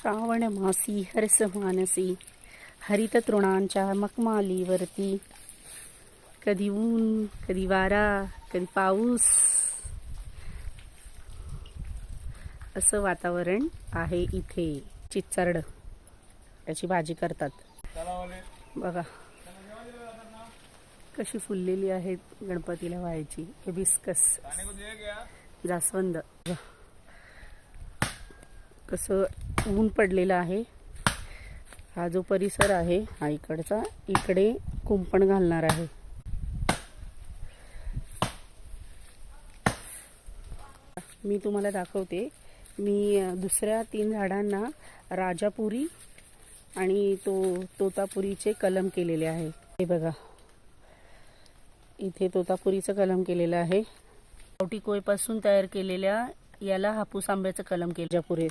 श्रावण मासी हरस मानसी हरित तृणांच्या मखमालीवरती. कधी ऊन कधी वारा कधी पाऊस. असं वातावरण आहे इथे. चिच्चरड त्याची भाजी करतात. बघा. कशी फुललेली आहेत गणपतीला व्हायची. हिबिस्कस. जास्वंद. कसं ऊन पडलेलं आहे. हा जो परिसर आहे हा इकडचा इकडे कुंपण घालणार आहे. मी तुम्हाला दाखवते. मी दुसऱ्या तीन झाडांना राजापुरी आणि तो तोतापुरीचे कलम केलेले आहे. हे बघा. इथे तोतापुरीचं कलम केलेलं आहे. गावठी कोयपासून तयार केलेल्या याला हापूस आंब्याचं कलम केलं. पुरे